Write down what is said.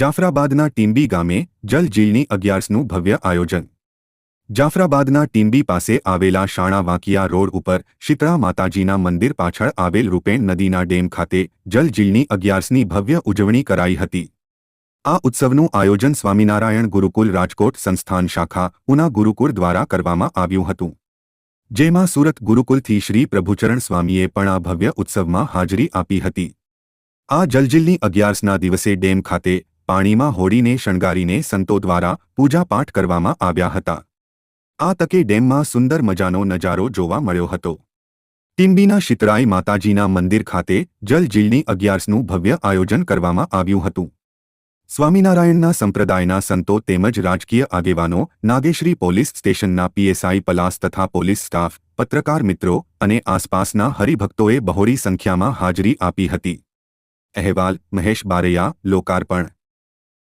જાફરાબાદના ટીંબી ગામે જલજીલની અગિયારસનું ભવ્ય આયોજન. જાફરાબાદના ટીંબી પાસે આવેલા શાણા વાંકિયા રોડ ઉપર શીતળા માતાજીના મંદિર પાછળ આવેલ રૂપેણ નદીના ડેમ ખાતે જલજીલની અગિયારસની ભવ્ય ઉજવણી કરાઈ હતી. આ ઉત્સવનું આયોજન સ્વામિનારાયણ ગુરુકુલ રાજકોટ સંસ્થાન શાખા ઉના ગુરુકુળ દ્વારા કરવામાં આવ્યું હતું. જેમાં સુરત ગુરુકુલથી શ્રી પ્રભુચરણ સ્વામીએ પણ આ ભવ્ય ઉત્સવમાં હાજરી આપી હતી. આ જલજીલની અગિયારસના દિવસે ડેમ ખાતે પાણીમાં હોડીને શણગારીને સંતો દ્વારા પૂજાપાઠ કરવામાં આવ્યા હતા. આ તકે ડેમમાં સુંદર મજાનો નજારો જોવા મળ્યો હતો. ટીંબીના શિતરાઈ માતાજીના મંદિર ખાતે જલજીલની અગિયારસનું ભવ્ય આયોજન કરવામાં આવ્યું હતું. સ્વામિનારાયણના સંપ્રદાયના સંતો તેમજ રાજકીય આગેવાનો, નાગેશ્રી પોલીસ સ્ટેશનના પીએસઆઈ પલાસ તથા પોલીસ સ્ટાફ, પત્રકાર મિત્રો અને આસપાસના હરિભક્તોએ બહોળી સંખ્યામાં હાજરી આપી હતી. અહેવાલ, મહેશ બારૈયા, લોકાર્પણ.